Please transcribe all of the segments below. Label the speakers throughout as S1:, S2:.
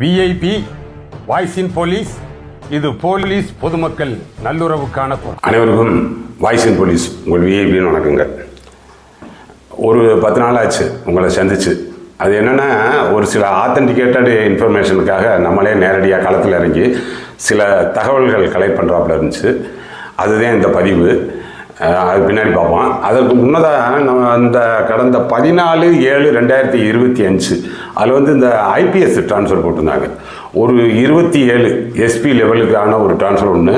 S1: VIP voice in police இது police பொதுமக்கள் நல்லுறவுக்கான
S2: அனைவருக்கும் வாய்ஸ் இன் போலீஸ் உங்கள் விஐபின்னு வணக்கங்க ஒரு பத்து நாள் ஆச்சு உங்களை சந்திச்சு. அது என்னென்னா ஒரு சில ஆத்தன்டிகேட்டட் இன்ஃபர்மேஷனுக்காக நம்மளே நேரடியாக களத்தில் இறங்கி சில தகவல்கள் கலெக்ட் பண்ணுறாப்புல இருந்துச்சு. அதுதான் இந்த பதிவு. அது பின்னாடி பார்ப்போம். அதற்கு முன்னதாக நம்ம இந்த கடந்த பதினாலு ஏழு ரெண்டாயிரத்தி இருபத்தி அஞ்சு அதில் வந்து இந்த ஐபிஎஸ் ட்ரான்ஸ்ஃபர் போட்டிருந்தாங்க. ஒரு இருபத்தி ஏழு எஸ்பி லெவலுக்கான ஒரு ட்ரான்ஸ்ஃபர் ஒன்று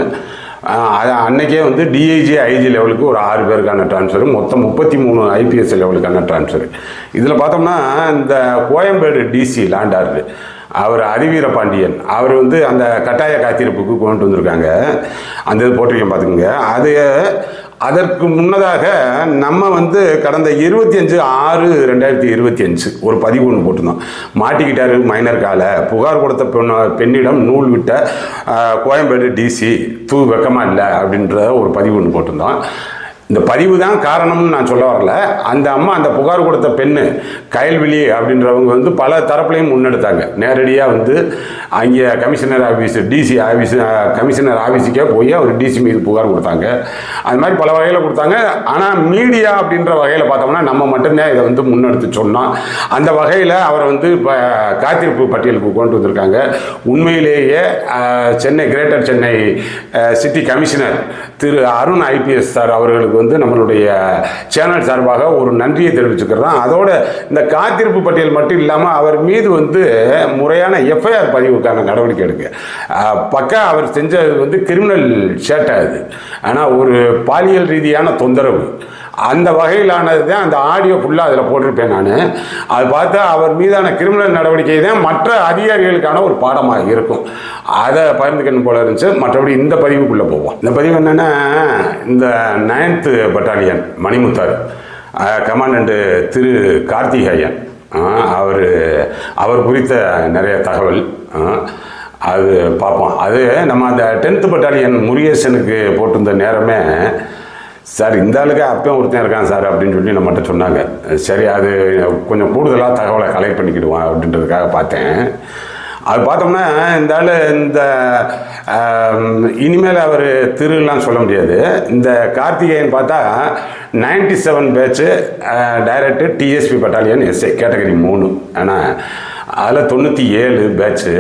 S2: அது அன்னைக்கே வந்து டிஐஜி ஐஜி லெவலுக்கு ஒரு ஆறு பேருக்கான ட்ரான்ஸ்ஃபர் மொத்தம் முப்பத்தி மூணு ஐபிஎஸ் லெவலுக்கான ட்ரான்ஸ்ஃபர் இதில் பார்த்தோம்னா இந்த கோயம்பேடு டிசி லாண்டார் அவர் அறிவீர பாண்டியன் அவர் வந்து அந்த கட்டாய காத்திருப்புக்கு கொண்டு வந்திருக்காங்க. அந்த இது போட்டிருக்கேன் பார்த்துக்கோங்க அது அதற்கு முன்னதாக நம்ம வந்து கடந்த இருபத்தி அஞ்சு ஆறு ரெண்டாயிரத்தி இருபத்தி அஞ்சு ஒரு பதிவு ஒன்று போட்டிருந்தோம். மாட்டிக்கிட்டாரு மைனர் கால. புகார் கொடுத்த பெண் பெண்ணிடம் நூல் விட்ட கோயம்பேடு டிசி தூ வெக்கமா இல்லை அப்படின்ற ஒரு பதிவு ஒன்று போட்டிருந்தோம். இந்த பதிவு தான் காரணம்னு நான் சொல்ல வரல. அந்த அம்மா அந்த புகார் கொடுத்த பெண்ணு கயல்விழி அப்படின்றவங்க வந்து பல தரப்புலையும் முன்னெடுத்தாங்க. நேரடியாக வந்து அங்கே commissioner office DC office commissioner ஆஃபீஸுக்கே போய் அவர் டிசி மீது புகார் கொடுத்தாங்க. அது மாதிரி பல வகையில் கொடுத்தாங்க. ஆனால் மீடியா அப்படின்ற வகையில் பார்த்தோம்னா நம்ம மட்டும்தான் இதை வந்து முன்னெடுத்து சொன்னோம். அந்த வகையில் அவரை வந்து இப்போ காத்திருப்பு பட்டியலுக்கு கொண்டு வந்திருக்காங்க. உண்மையிலேயே Chennai greater Chennai city commissioner Thiru Arun IPS sir அவர்களுக்கு வந்து நம்மளுடைய சேனல் சார்பாக ஒரு நன்றியை தெரிவிச்சுக்கிறோம் அதோட இந்த காத்திருப்பு பட்டியல் மட்டும் இல்லாமல் அவர் மீது வந்து முறையான எஃப்ஐஆர் பதிவுக்கான நடவடிக்கை எடுக்க பக்க பக்கா அவர் செஞ்சது வந்து கிரிமினல் சேட்டை அது ஆனால் ஒரு பாலியல் ரீதியான தொந்தரவு. அந்த வகையிலானது தான் அந்த ஆடியோ ஃபுல்லாக அதில் போட்டிருப்பேன் நான். அது பார்த்தா அவர் மீதான கிரிமினல் நடவடிக்கை தான் மற்ற அதிகாரிகளுக்கான ஒரு பாடமாக இருக்கும். அதை பகிர்ந்துக்கணும் போல இருந்துச்சு. மற்றபடி இந்த பதிவுக்குள்ளே போவோம். இந்த பதிவு என்னென்னா இந்த ninth battalion Manimuthar commandant Thiru Karthikeyan. அவர் அவர் குறித்த நிறைய தகவல். அது பார்ப்போம். அது நம்ம அந்த டென்த்து பட்டாலியன் முருகேசனுக்கு போட்டிருந்த நேரமே சார் இந்த ஆளுக்கு அப்பயும் ஒருத்தன் இருக்கான் சார் அப்படின்னு சொல்லி நம்மகிட்ட சொன்னாங்க. சரி அது கொஞ்சம் கூடுதலாக தகவலை கலெக்ட் பண்ணிக்கிடுவான் அப்படின்றதுக்காக பார்த்தேன். அது பார்த்தோம்னா இந்த ஆள் இந்த இனிமேல் அவர் திருலாம் சொல்ல முடியாது. இந்த கார்த்திகேயன் பார்த்தா ninety seven batch director DSP battalion SI category மூணு. ஆனால் அதில் தொண்ணூற்றி ஏழு பேட்சு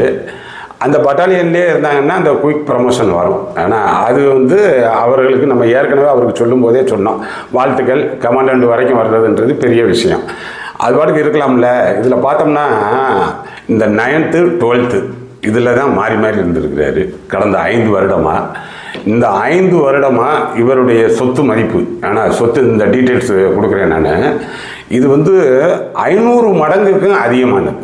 S2: அந்த பட்டாலியன்லேயே இருந்தாங்கன்னா அந்த குயிக் ப்ரமோஷன் வரும். ஆனால் அது வந்து அவர்களுக்கு நம்ம ஏற்கனவே அவருக்கு சொல்லும்போதே சொன்னோம். வாழ்த்துக்கள் கமாண்டண்ட் வரைக்கும் வர்றதுன்றது பெரிய விஷயம். அது பாட்டுக்கு இருக்கலாம்ல. இதில் பார்த்தோம்னா இந்த நைன்த்து டுவெல்த்து இதில் தான் மாறி மாறி இருந்திருக்கிறாரு. கடந்த ஐந்து வருடமாக இந்த ஐந்து வருடமாக இவருடைய சொத்து மதிப்பு. ஆனால் சொத்து இந்த டீட்டெயில்ஸ் கொடுக்குறேன் நான். இது வந்து ஐநூறு மடங்குக்கும் அதிகமானது.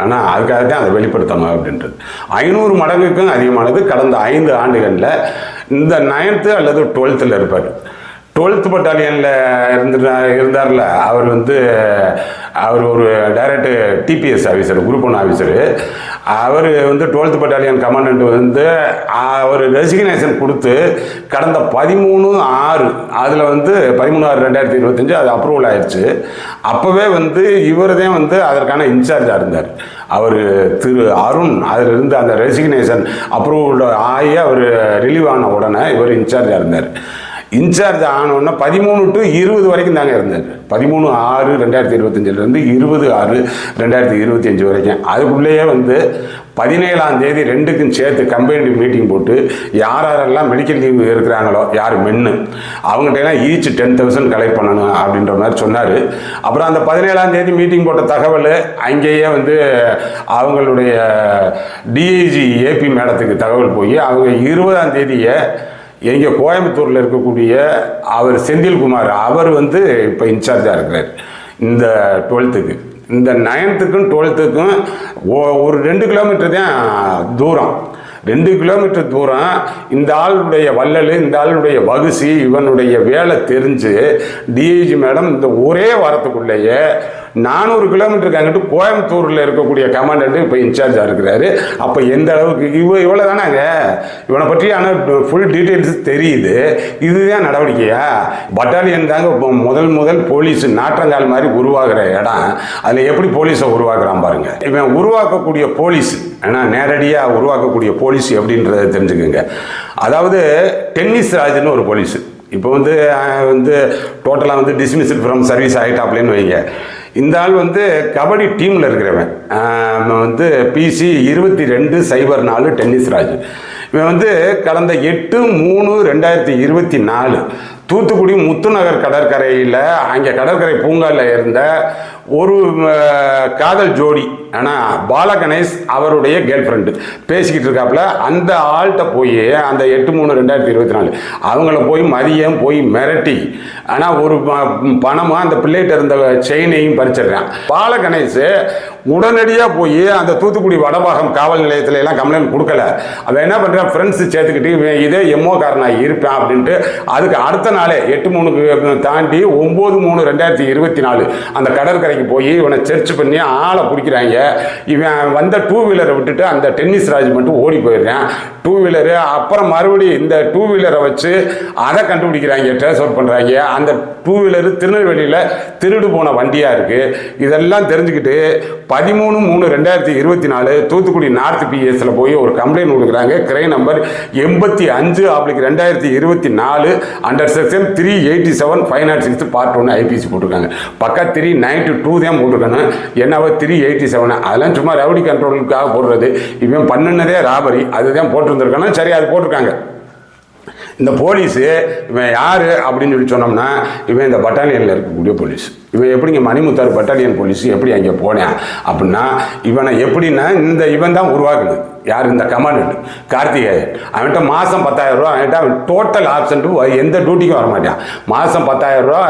S2: ஆனால் அதுக்காக தான் அதை வெளிப்படுத்தணும் அப்படின்றது. ஐநூறு மடங்குக்கும் அதிகமானது கடந்த ஐந்து ஆண்டுகளில் இந்த நைன்த்து அல்லது டுவெல்த்தில் இருப்பார். டுவெல்த் பட்டாலியனில் இருந்து இருந்தார்ல அவர் வந்து அவர் ஒரு direct DPS officer group one officer அவர் வந்து டுவெல்த் பட்டாலியன் கமாண்டன்ட் வந்து அவர் ரெசிக்னேஷன் கொடுத்து கடந்த பதிமூணு ஆறு அதில் வந்து பதிமூணு ஆறு ரெண்டாயிரத்தி இருபத்தஞ்சு அது அப்ரூவல் ஆயிடுச்சு அப்போவே வந்து இவர் தான் வந்து அதற்கான இன்சார்ஜாக இருந்தார். அவர் திரு அருண் அதில் இருந்து அந்த ரெசிக்னேஷன் அப்ரூவல் ஆகி அவர் ரிலீவ் ஆன உடனே இவர் இன்சார்ஜாக இருந்தார். இன்சார்ஜ் ஆனோடனே பதிமூணு டு இருபது வரைக்கும் தாங்க இருந்தார் பதிமூணு ஆறு ரெண்டாயிரத்தி இருபத்தஞ்சிலேருந்து இருபது ஆறு ரெண்டாயிரத்தி இருபத்தி அஞ்சு வரைக்கும். அதுக்குள்ளேயே வந்து பதினேழாம் தேதி ரெண்டுக்கும் சேர்த்து கம்பைன்டு மீட்டிங் போட்டு யார் யாரெல்லாம் மெடிக்கல் லீவ் இருக்கிறாங்களோ யார் மென்னு அவங்ககிட்டலாம் ஈச் டென் தௌசண்ட் கலெக்ட் பண்ணணும் அப்படின்ற மாதிரி சொன்னார். அப்புறம் அந்த பதினேழாம் தேதி மீட்டிங் போட்ட தகவல் அங்கேயே வந்து அவங்களுடைய டிஐஜி ஏபி மேடத்துக்கு தகவல் போய் அவங்க இருபதாம் தேதியை எங்கே கோயம்புத்தூரில் இருக்கக்கூடிய அவர் செந்தில்குமார் அவர் வந்து இப்போ இன்சார்ஜாக இருக்கிறார். இந்த டுவெல்த்துக்கு. இந்த நைன்த்துக்கும் டுவெல்த்துக்கும் ஒரு ரெண்டு கிலோமீட்டர் தான் தூரம். ரெண்டு கிலோமீட்டர் தூரம் இந்த ஆளுடைய வள்ளல் இந்த ஆளுடைய வகுசி இவனுடைய வேலை தெரிஞ்சு டிஐஜி மேடம் இந்த ஒரே வாரத்துக்குள்ளேயே நானூறு கிலோமீட்டருக்கு அங்கிட்டு கோயம்புத்தூரில் இருக்கக்கூடிய கமாண்டன்ட் இப்போ இன்சார்ஜாக இருக்கிறாரு. அப்போ எந்த அளவுக்கு இவ இவ்வளோ தானாங்க? இவனை பற்றி ஆனால் ஃபுல் டீட்டெயில்ஸ் தெரியுது. இதுதான் நடவடிக்கையா? பட்டாலியன் தாங்க முதல் முதல் போலீஸ் நாற்றங்கால் மாதிரி உருவாகிற இடம். அதில் எப்படி போலீஸை உருவாக்குறான் பாருங்க. இவன் உருவாக்கக்கூடிய போலீஸ் ஏன்னா நேரடியாக உருவாக்கக்கூடிய போலீஸ் எப்படின்றத தெரிஞ்சுக்கோங்க. அதாவது டென்னிஸ் ராஜ்னு ஒரு போலீஸ் இப்போ வந்து வந்து டோட்டலாக வந்து டிஸ்மிஸ்டு ஃப்ரம் சர்வீஸ் ஆகிட்டாப்லன்னு வைங்க. இந்த ஆள் வந்து கபடி டீமில் இருக்கிறவன். வந்து பிசி இருபத்தி ரெண்டு சைபர் நாலு டென்னிஸ் ராஜ். இவன் வந்து கடந்த எட்டு மூணு ரெண்டாயிரத்தி இருபத்தி நாலு. தூத்துக்குடி முத்துநகர் கடற்கரையில் அங்கே கடற்கரை பூங்காவில் இருந்த ஒரு காதல் ஜோடி. ஆனால் பாலகணேஷ் அவருடைய கேர்ள் ஃப்ரெண்டு பேசிக்கிட்டு இருக்காப்புல அந்த ஆள்கிட்ட போய் அந்த எட்டு மூணு ரெண்டாயிரத்தி இருபத்தி நாலு அவங்கள போய் மதியம் போய் மிரட்டி ஆனால் ஒரு பணமாக அந்த பிள்ளைகிட்ட இருந்த செயினையும் பறிச்சிடுறான். பாலகணேஷு உடனடியாக போய் அந்த தூத்துக்குடி வடபாகம் காவல் நிலையத்தில எல்லாம் கம்ப்ளைண்ட் கொடுக்கல. அவன் என்ன பண்ணுறான் ஃப்ரெண்ட்ஸ் சேர்த்துக்கிட்டு இதே எம்ஓ காரனாக இருப்பேன் அப்படின்ட்டு அதுக்கு அடுத்த நாளே எட்டு மூணுக்கு தாண்டி ஒம்பது மூணு ரெண்டாயிரத்தி இருபத்தி நாலு அந்த கடற்கரைக்கு போய் இவனை சர்ச் பண்ணி ஆளை பிடிக்கிறாங்க. இவன் வந்த டூ வீலரை விட்டுட்டு அந்த டென்னிஸ் ராஜ் மட்டும் ஓடி போயிடுறான். டூ வீலரு அப்புறம் மறுபடியும் இந்த டூ வீலரை வச்சு அதை கண்டுபிடிக்கிறாங்க ட்ரேஸ் பண்ணுறாங்க அந்த டூ வீலரு திருநெல்வேலியில் திருடு போன வண்டியாக இருக்குது இதெல்லாம் தெரிஞ்சுக்கிட்டு பதிமூணு மூணு ரெண்டாயிரத்தி இருபத்தி நாலு தூத்துக்குடி நார்த் பிஎஸ்ல போய் ஒரு கம்ப்ளைண்ட் கொடுக்குறாங்க. கிரை நம்பர் எண்பத்தி அஞ்சு ஆப்ளிக் ரெண்டாயிரத்தி இருபத்தி நாலு under section three eighty seven five not six part ஒன்று ஐபிசி போட்டிருக்காங்க. பக்கா த்ரீ நைன்டி டூ தான் போட்டிருக்காங்க. என்னவோ த்ரீ எயிட்டி செவன் அதெல்லாம் சும்மா ரவுடி கண்ட்ரோலுக்காக போடுறது. இவன் பண்ணுனதே ராபரி அதுதான் போட்டிருந்திருக்கானா? சரி அது போட்டிருக்காங்க. இந்த போலீஸு இவன் யார் அப்படின்னு சொல்லி சொன்னோம்னா இவன் இந்த பட்டாலியனில் இருக்கக்கூடிய போலீஸ். இவன் எப்படிங்க மணிமுத்தார் பட்டாலியன் போலீஸ் எப்படி அங்கே போனேன் அப்படின்னா இவனை எப்படின்னா இந்த இவன் தான் உருவாக்குனது. யார் இந்த கமாண்டன்ட் கார்த்திகேயன். அவன்கிட்ட மாதம் பத்தாயிரரூவா அவன்கிட்ட அவன் டோட்டல் ஆப்ஷன்ட்டு எந்த டியூட்டிக்கும் வர மாட்டான் மாதம் பத்தாயிரம் ரூபா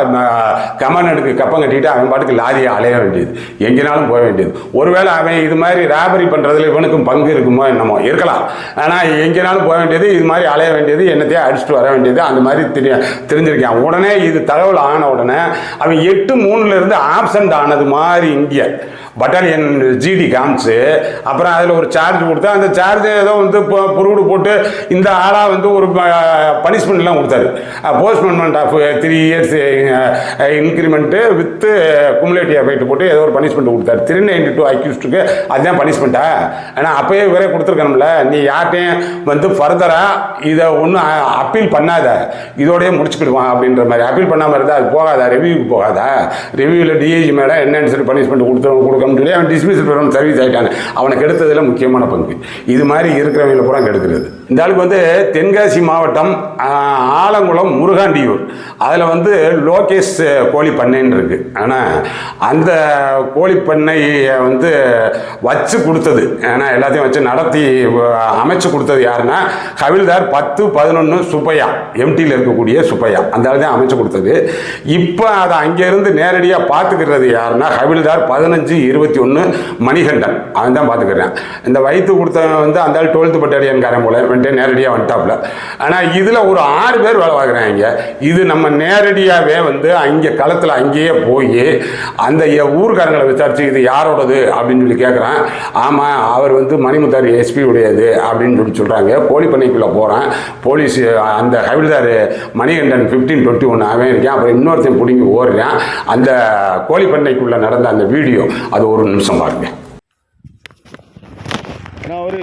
S2: கமாண்டனுக்கு கப்பம் கட்டிட்டு அவன் பாட்டுக்கு லாரியை அலைய வேண்டியது. எங்கேனாலும் போக வேண்டியது. ஒருவேளை அவன் இது மாதிரி ராபரி பண்ணுறதுல இவனுக்கும் பங்கு இருக்குமோ என்னமோ. இருக்கலாம். ஆனால் எங்கேனாலும் போக வேண்டியது இது மாதிரி அலைய வேண்டியது என்னத்தையே அடிச்சுட்டு வர வேண்டியது அந்த மாதிரி தெரிய தெரிஞ்சிருக்கான். உடனே இது தகவல் ஆன உடனே அவன் எட்டு மூணுலேருந்து ஆப்சண்ட் ஆனது மாதிரி இங்கே பட்டன் ஜிடி காமிச்சு அப்புறம் அதில் ஒரு சார்ஜ் கொடுத்தா அந்த சார்ஜ் ஏதோ வந்து புருகுடு போட்டு இந்த ஆளாக வந்து ஒரு பனிஷ்மெண்ட்லாம் கொடுத்தாரு. Postponement of three years increment with cumulative effect போட்டு ஏதோ ஒரு பனிஷ்மெண்ட் கொடுத்தாரு. த்ரீ நைன்டி டூ அக்யூஸ்டுக்கு அதுதான் பனிஷ்மெண்ட்டா ஏன்னா அப்போயே இவரே கொடுத்துருக்கணும்ல. நீ யார்ட்டையும் வந்து ஃபர்தராக இதை ஒன்றும் அப்பீல் பண்ணாத. இதோடய முடிச்சுக்கிடுவான் அப்படின்ற மாதிரி. அப்பீல் பண்ணாமல் இருந்தால் அது போகாதா? ரிவ்யூக்கு போகாதா? ரிவ்யூவில் டிஐஜி மேடம் என்னென்னு சொல்லி பனிஷ்மெண்ட் கொடுத்து கொடுக்க கொடுக்க முடியல அவன் டிஸ்மிஸ் பெறும் சர்வீஸ் ஆகிட்டாங்க அவனை கெடுத்ததில் முக்கியமான பங்கு. இது மாதிரி இருக்கிறவங்களை பூரா கெடுக்கிறது. இந்த ஆளுக்கு வந்து தென்காசி மாவட்டம் ஆலங்குளம் முருகாண்டியூர். அதில் வந்து லோகேஷ் கோழி பண்ணைன்னு இருக்குது ஆனால் அந்த கோழி பண்ணையை வந்து வச்சு கொடுத்தது. ஏன்னா எல்லாத்தையும் வச்சு நடத்தி அமைச்சு கொடுத்தது யாருன்னா கவில்தார் பத்து பதினொன்று சுப்பையா எம்டியில் இருக்கக்கூடிய சுப்பையா. அந்த ஆள் தான் அமைச்சு கொடுத்தது. இப்போ அதை அங்கேருந்து நேரடியாக பார்த்துக்கிறது யாருன்னா கவில்தார் பதினஞ்சு இருபத்தி ஒன்று மணிகண்டன். அவன் தான் பார்த்துக்கிறேன் இந்த வயிற்று கொடுத்தவன் வந்து அந்த ஆள் டுவெல்த்து பட்டாடியன்காரன் போல பண்ணிட்டேன் நேரடியாக வந்துட்டாப்புல. ஆனால் இதில் ஒரு ஆறு பேர் வேலை பார்க்குறாங்க. இது நம்ம நேரடியாகவே வந்து அங்கே களத்தில் அங்கேயே போய் அந்த ஊர்காரங்களை விசாரித்து இது யாரோடது அப்படின்னு சொல்லி கேட்குறான் ஆமாம் அவர் வந்து மணிமுத்தார் எஸ்பி உடையது அப்படின்னு சொல்லி சொல்கிறாங்க போலி பண்ணைக்குள்ளே போகிறான் போலீஸ் அந்த havildar Manikandan fifteen twenty one அவன் இருக்கேன். அப்புறம் இன்னொருத்தையும் பிடிங்கி ஓடுறான். அந்த கோழி பண்ணைக்குள்ளே நடந்த அந்த வீடியோ அது ஒரு நிமிஷம் பாருங்கள்
S3: நான் ஒரு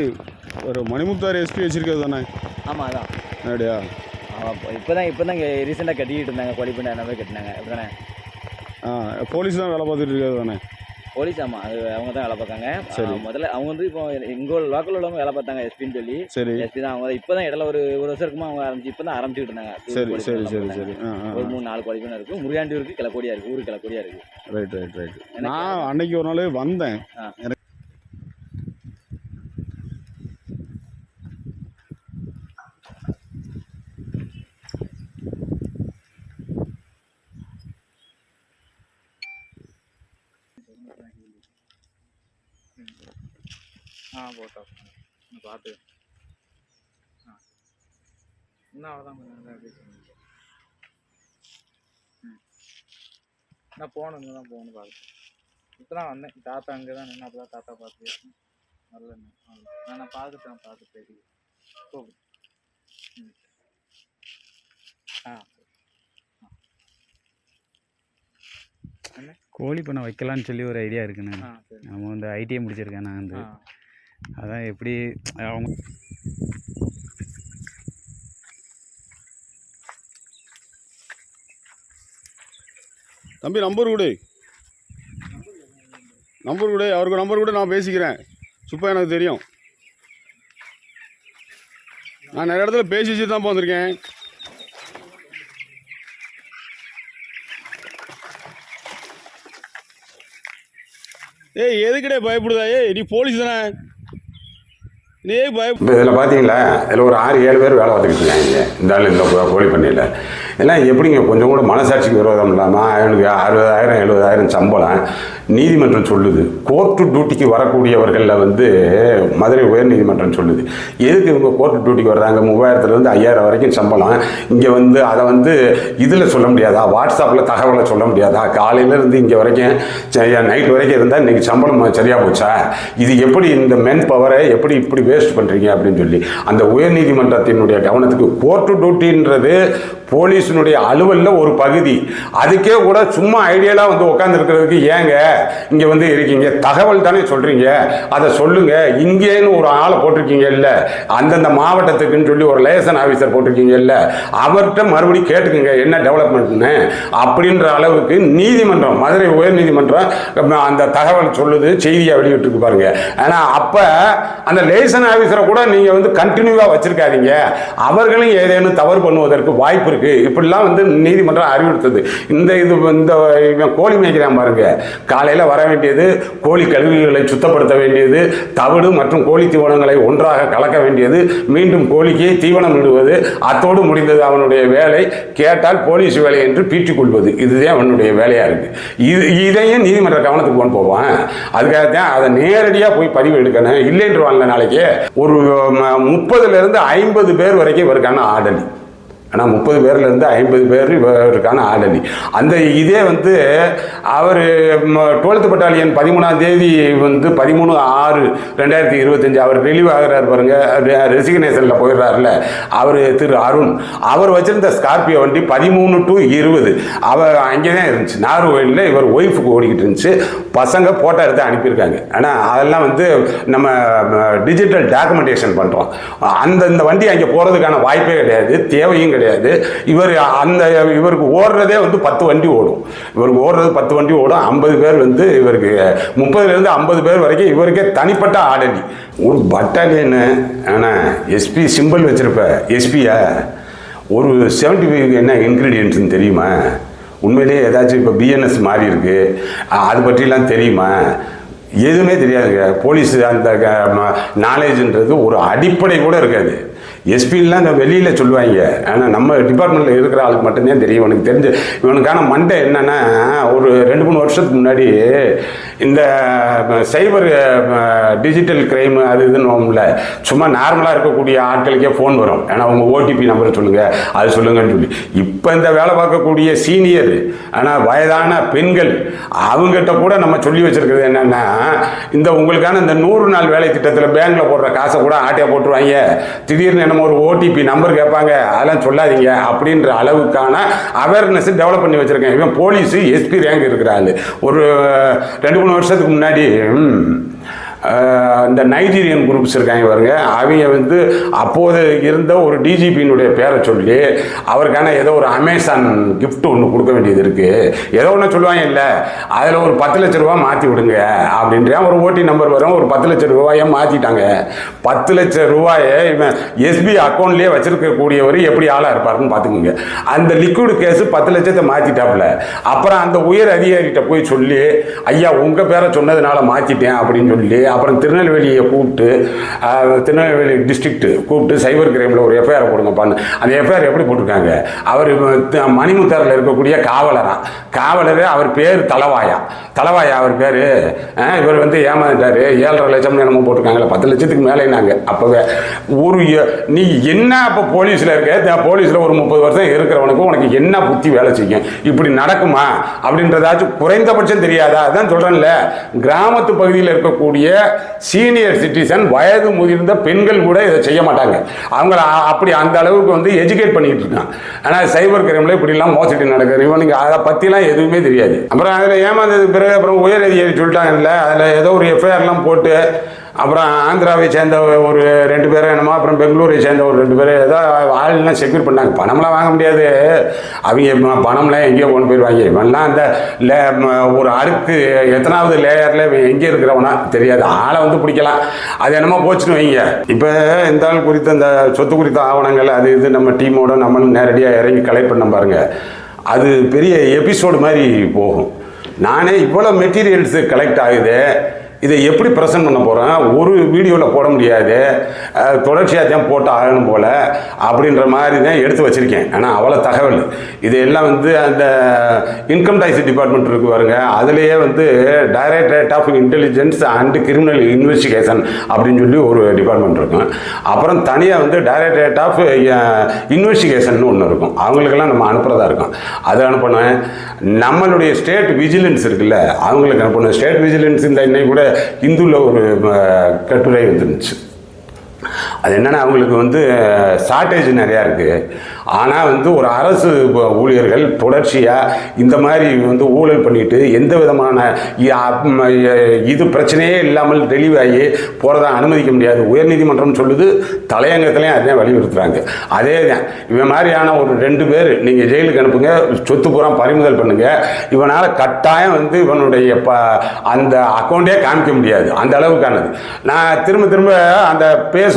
S3: ஒரு மணிமுத்தார் எஸ்பி வச்சுருக்கிறது தானே?
S4: ஆமாம் அதான்.
S3: அப்படியா?
S4: இப்போ தான் இப்போ தான் இங்கே ரீசெண்டாக கட்டிக்கிட்டு இருந்தாங்க கோழிப்பண்ண நம்பர் கட்டினாங்க. அப்படிதானே
S3: ஆ போலீஸ் தான் வேலை பார்த்துட்டு இருக்கிறது தானே?
S4: போலீஸ் ஆமாம் அது அவங்க தான் வேலை பார்க்காங்க.
S3: சரி.
S4: முதல்ல அவங்க வந்து இப்போ எங்கள் லோக்கல் உள்ளவங்க வேலை பார்த்தாங்க எஸ்பின்னு சொல்லி.
S3: சரி.
S4: எஸ்பி தான் அவங்க இப்போ தான் இடையில ஒரு ஒரு வருஷம் இருக்குமா அவங்க ஆரம்பிச்சு இப்போ தான் ஆரம்பிச்சுட்டு இருந்தாங்க.
S3: சரி சரி சரி சரி
S4: ஒரு மூணு நாலு கோழிப்பண்ண இருக்குது முருகாண்டி இருக்குது கிளக்கோடியா இருக்குது ஊருக்கு கிளக்கோடியா இருக்குது
S3: ரைட் ரைட் ரைட் நான் அன்னைக்கு ஒரு நாள் வந்தேன்.
S5: பார்த்து. இன்னும் அவ்வளோதான் கொஞ்சம் நல்லா பேசுங்க நான் போகணும் இங்கே தான் போகணும் பார்த்து. இப்போ தான் வந்தேன். தாத்தா அங்கே தான் நின்று அப்போ தான் தாத்தா பார்த்து பேசணும் நல்ல நான் நான் பார்த்துட்டேன் பார்த்து பேசி போகும் ம். ஆ
S6: கோழி பண்ண வைக்கலாம்னு சொல்லி ஒரு ஐடியா இருக்குண்ணே. நம்ம வந்து ஐடியை முடிச்சிருக்கேன் நான் வந்து. அதான் எப்படி அவங்க
S3: தம்பி நம்பர் கொடு. நம்பர் கொடு. அவருக்கு நம்பர் கூட நான் பேசிக்கிறேன். சுப்பா எனக்கு தெரியும். நான் நிறைய இடத்துல பேசி வச்சுட்டு தான் போந்திருக்கேன். ஏய் எதுக்கிட்டே பயப்படுதா? ஏய் நீ போலீஸ் தானே? நீ பய
S2: இப்போ இதில் பார்த்தீங்களா இதில் ஒரு ஆறு ஏழு பேர் வேலை பார்த்துக்கிட்டு இருக்காங்க இந்த ஆள் இந்த கோழி பண்ணையில். எல்லாம் எப்படிங்க கொஞ்சம் கூட மனசாட்சிக்கு விரோதம் இல்லாமல் அவனுக்கு அறுபதாயிரம் எழுபதாயிரம் சம்பளம். நீதிமன்றம் சொல்லுது. கோர்ட்டு டியூட்டிக்கு வரக்கூடியவர்களில் வந்து மதுரை உயர்நீதிமன்றம் சொல்லுது. எதுக்கு இவங்க கோர்ட்டு டியூட்டிக்கு வர்றாங்க? மூவாயிரத்துலேருந்து ஐயாயிரம் வரைக்கும் சம்பளம். இங்கே வந்து அதை வந்து இதில் சொல்ல முடியாதா? வாட்ஸ்அப்பில் தகவலை சொல்ல முடியாதா? காலையிலேருந்து இங்கே வரைக்கும் நைட் வரைக்கும் இருந்தால் இன்றைக்கி சம்பளம் சரியாக போச்சா? இது எப்படி இந்த மென் பவரை எப்படி இப்படி வேஸ்ட் பண்ணுறீங்க அப்படின்னு சொல்லி. அந்த உயர்நீதிமன்றத்தினுடைய கவனத்துக்கு கோர்ட்டு டியூட்டின்றது போலீஸினுடைய அலுவலில் ஒரு பகுதி. அதுக்கே கூட சும்மா ஐடியாலாக வந்து உட்காந்துருக்கிறதுக்கு ஏங்க? இங்கே வந்து இருக்கீங்க. தகவல் தானே சொல்கிறீங்க அதை சொல்லுங்க. இங்கேன்னு ஒரு ஆளை போட்டிருக்கீங்க இல்லை. அந்தந்த மாவட்டத்துக்குன்னு சொல்லி ஒரு லேசன் ஆஃபீஸர் போட்டிருக்கீங்க இல்லை. அவர்கிட்ட மறுபடியும் கேட்டுக்குங்க என்ன டெவலப்மெண்ட்னு அப்படின்ற அளவுக்கு நீதிமன்றம் மதுரை உயர்நீதிமன்றம் அந்த தகவல் சொல்லுது செய்தியை வெளியிட்டிருக்கு பாருங்க. ஆனால் அப்போ அந்த லேசன் ஆஃபீஸரை கூட நீங்கள் வந்து கண்டினியூவாக வச்சிருக்காதீங்க. அவர்களும் ஏதேனும் தவறு பண்ணுவதற்கு வாய்ப்பு இருக்கு. இப்படிலாம் வந்து நீதிமன்றம் அறிவுறுத்தது. இந்த இது இந்த கோழி மேய்க்கிறான் பாருங்க. காலையில் வர வேண்டியது கோழி கழிவுகளை சுத்தப்படுத்த வேண்டியது தவிடு மற்றும் கோழி தீவனங்களை ஒன்றாக கலக்க வேண்டியது மீண்டும் கோழிக்கு தீவனம் இடுவது அத்தோடு முடிந்தது அவனுடைய வேலை. கேட்டால் போலீஸ் வேலை என்று பீற்றிக்கொள்வது. இதுதான் அவனுடைய வேலையாக இருக்கு. இது இதையும் நீதிமன்ற கவனத்துக்கு கொண்டு போவான். அதுக்காக தான் அதை நேரடியாக போய் பதிவு எடுக்கணும். இல்லைன்றவாங்க நாளைக்கு. ஒரு முப்பதுலேருந்து முப்பதுல இருந்து ஐம்பது பேர் வரைக்கும் இவருக்கான ஆடலி. ஆனால் முப்பது பேர்லேருந்து ஐம்பது பேர் இவருக்கான ஆளணி. அந்த இதே வந்து அவர் டுவெல்த் பட்டாலியன் பதிமூணாம் தேதி வந்து பதிமூணு ஆறு ரெண்டாயிரத்தி இருபத்தஞ்சு அவர் ரிலீவ் ஆகிறார் பாருங்க. ரெசிக்னேஷனில் போயிடுறாருல. அவர் திரு அருண். அவர் வச்சிருந்த ஸ்கார்பியோ வண்டி பதிமூணு டு இருபது. அவர் அங்கே தான் இருந்துச்சு. நாகர்கோயிலில் இவர் ஒய்ஃபுக்கு ஓடிக்கிட்டு இருந்துச்சு. பசங்க ஃபோட்டோ எடுத்து அனுப்பியிருக்காங்க. ஆனால் அதெல்லாம் வந்து நம்ம டிஜிட்டல் டாக்குமெண்டேஷன் பண்ணுறோம் அந்த இந்த வண்டி அங்கே போகிறதுக்கான வாய்ப்பே கிடையாது. தேவையும் கிடையாது. கிடையாது. இவர் அந்த இவருக்கு ஓடுறதே வந்து பத்து வண்டி ஓடும். இவருக்கு ஓடுறது பத்து வண்டி ஓடும். ஐம்பது பேர் வந்து இவருக்கு முப்பதுலேருந்து ஐம்பது பேர் வரைக்கும் இவருக்கே தனிப்பட்ட ஆடலி ஒரு பட்டாலியனு ஆனால் எஸ்பி சிம்பிள் வச்சுருப்ப. எஸ்பியா ஒரு செவன்டி ஃபைவ் என்ன இன்க்ரீடியன்ட்ஸ்னு தெரியுமா? உண்மையிலேயே ஏதாச்சும் இப்போ பிஎன்எஸ் மாறி இருக்கு. அது பற்றிலாம் தெரியுமா? எதுவுமே தெரியாதுங்க. போலீஸ் அந்த நாலேஜ்ன்றது ஒரு அடிப்படை கூட இருக்காது. எஸ்பின்லாம் இந்த வெளியில் சொல்லுவாங்க. ஆனால் நம்ம டிபார்ட்மெண்ட்டில் இருக்கிற ஆளுக்கு மட்டும்தான் தெரியும். இவனுக்கு தெரிஞ்சு இவனுக்கான மண்டை என்னன்னா ஒரு ரெண்டு மூணு வருஷத்துக்கு முன்னாடி இந்த சைபர் டிஜிட்டல் கிரைம் அது இதுன்னு சும்மா நார்மலாக இருக்கக்கூடிய ஆட்களுக்கே ஃபோன் வரும். ஏன்னா அவங்க ஓடிபி நம்பரை சொல்லுங்கள் அது சொல்லுங்கன்னு சொல்லி. இப்போ இந்த வேலை பார்க்கக்கூடிய சீனியர் ஆனால் வயதான பெண்கள் அவங்ககிட்ட கூட நம்ம சொல்லி வச்சுருக்கிறது என்னென்னா இந்த உங்களுக்கான இந்த நூறு நாள் வேலை திட்டத்தில் பேங்கில் போடுற காசை கூட ஆட்டையா போட்டுருவாங்க. திடீர்னு நம்ம ஒரு ஓடிபி நம்பர் கேட்பாங்க. அதெல்லாம் சொல்லாதீங்க. அப்படின்ற அளவுக்கான அவேர்னஸ் டெவலப் பண்ணி வச்சுருக்கேன். இவன் போலீஸு எஸ்பி ரேங்க் இருக்கிறாள். ஒரு ரெண்டு மூணு வருஷத்துக்கு முன்னாடி இந்த நைஜீரியன் குரூப்ஸ் இருக்காங்க பாருங்க. அவங்க வந்து அப்போது இருந்த ஒரு டிஜிபியினுடைய பேரை சொல்லி அவருக்கான ஏதோ ஒரு அமேசான் கிஃப்ட் ஒன்று கொடுக்க வேண்டியது இருக்கு. ஏதோ ஒன்று சொல்லுவாங்க இல்லை அதில் ஒரு பத்து லட்ச ரூபா மாற்றி விடுங்க. அப்படின்ற ஒரு ஓடி நம்பர் வரும். ஒரு பத்து லட்ச ரூபாயை மாற்றிட்டாங்க பத்து லட்ச ரூபாயை இவன் எஸ்பி அக்கௌண்ட்லேயே வச்சிருக்கக்கூடியவர் எப்படி ஆளாக இருப்பாருன்னு பார்த்துக்குங்க அந்த லிக்விட் கேஸு பத்து லட்சத்தை மாற்றிட்டாப்புல அப்புறம் அந்த உயர் அதிகாரிகிட்ட போய் சொல்லி ஐயா உங்கள் பேரை சொன்னதுனால மாற்றிட்டேன் அப்படின்னு சொல்லி அப்புறம் திருநெல்வேலியை கூப்பிட்டு திருநெல்வேலி டிஸ்ட்ரிக்ட்டு கூப்பிட்டு சைபர் கிரைமில் ஒரு எஃப்ஐஆர் போடுங்கப்பான்னு. அந்த எஃப்ஐஆர் எப்படி போட்டிருக்காங்க? அவர் மணிமுத்தாரில் இருக்கக்கூடிய காவலரா? காவலர் அவர் பேர் தலவாயா. தலவாயா அவர் பேர் இவர் வந்து ஏமாந்துட்டார். ஏழரை லட்சம் என்னமோ போட்டிருக்காங்களே பத்து லட்சத்துக்கு மேலேனாங்க அப்போவே. ஒரு நீ என்ன அப்போ போலீஸில் இருக்க? போலீஸில் ஒரு முப்பது வருஷம் இருக்கிறவனுக்கும் உனக்கு என்ன புத்தி வேலை செய்யும்? இப்படி நடக்குமா? அப்படின்றதாச்சும் குறைந்தபட்சம் தெரியாதா? அதான் சொல்கிறேன்ல கிராமத்து பகுதியில் இருக்கக்கூடிய சீனியர் சிட்டிசன் வயது முதிர்ந்த பெண்கள் கூட இதை செய்ய மாட்டாங்க. அவங்கள அப்படி அந்த அளவுக்கு வந்து எஜுகேட் பண்ணிக்கிட்டு இருக்கான் ஆனால் சைபர் கிரைமில் இப்படிலாம் மோசடி நடக்குது. இவனுக்கு அதை பற்றிலாம் எதுவுமே தெரியாது. அப்புறம் அதில் ஏமாந்ததுக்கு பிறகு அப்புறம் உயர் அதிகாரி சொல்லிட்டாங்கல்ல அதில் ஏதோ ஒரு எஃப்ஐஆர்லாம் போட்டு அப்புறம் ஆந்திராவை சேர்ந்த ஒரு ரெண்டு பேரும் என்னமோ அப்புறம் பெங்களூரை சேர்ந்த ஒரு ரெண்டு பேரும் ஏதோ ஆள்லாம் செக்யூர் பண்ணாங்க. பணம்லாம் வாங்க முடியாது. அவங்க பணம்லாம் எங்கேயோ கொண்டு போயிடுவாங்க இவன்லாம் அந்த லே ம- ஒரு அடுக்கு எத்தனாவது லேயரில் எங்கே இருக்கிறவனா தெரியாது. ஆளை வந்து பிடிக்கலாம். அது என்னமோ போச்சுன்னு வைங்க. இப்போ இந்த ஆள் குறித்த இந்த சொத்து குறித்த ஆவணங்கள் அது இது நம்ம டீமோட நம்ம நேரடியாக இறங்கி கலெக்ட் பண்ண பாருங்கள் அது பெரிய எபிசோடு மாதிரி போகும். நானே இவ்வளோ மெட்டீரியல்ஸு கலெக்ட் ஆகுது. இதை எப்படி ப்ரெசன்ட் பண்ண போகிறேன் ஒரு வீடியோவில் போட முடியாது. தொடர்ச்சியாக தான் போட்டு ஆகணும் போல் அப்படின்ற மாதிரி தான் எடுத்து வச்சுருக்கேன். ஆனால் அவ்வளோ தகவல். இது எல்லாம் வந்து அந்த இன்கம் டேக்ஸ் டிபார்ட்மெண்ட் இருக்கு பாருங்க. அதுலேயே வந்து directorate of intelligence and criminal investigation அப்படின்னு சொல்லி ஒரு டிபார்ட்மெண்ட் இருக்கும். அப்புறம் தனியாக வந்து டைரக்டரேட் ஆஃப் இன்வெஸ்டிகேஷன் ஒன்று இருக்கும். அவங்களுக்கெல்லாம் நம்ம அனுப்புகிறதா இருக்கும். அதை அனுப்பணும் நம்மளுடைய ஸ்டேட் விஜிலன்ஸ் இருக்குல்ல அவங்களுக்கு அனுப்பணும் ஸ்டேட் விஜிலன்ஸ் இந்த இன்னைக்கு கூட இந்துவில் ஒரு கட்டுரை வந்துருந்துச்சு. அது என்னன்னா அவங்களுக்கு வந்து ஷார்ட்டேஜ் நிறையா இருக்குது ஆனால் வந்து ஒரு அரசு ஊழியர்கள் தொடர்ச்சியாக இந்த மாதிரி வந்து ஊழல் பண்ணிட்டு எந்த விதமான இது பிரச்சனையே இல்லாமல் தெளிவாகி போகிறதா அனுமதிக்க முடியாது. உயர்நீதிமன்றம் சொல்லுது தலையங்கத்திலையும் அதே வலியுறுத்துறாங்க. அதே தான். இவன் மாதிரியான ஒரு ரெண்டு பேர் நீங்கள் ஜெயிலுக்கு அனுப்புங்க சொத்து பூரா பறிமுதல் பண்ணுங்க. இவனால் கட்டாயம் வந்து இவனுடைய ப அந்த அக்கௌண்ட்டே காமிக்க முடியாது. அந்த அளவுக்கானது. நான் திரும்ப திரும்ப அந்த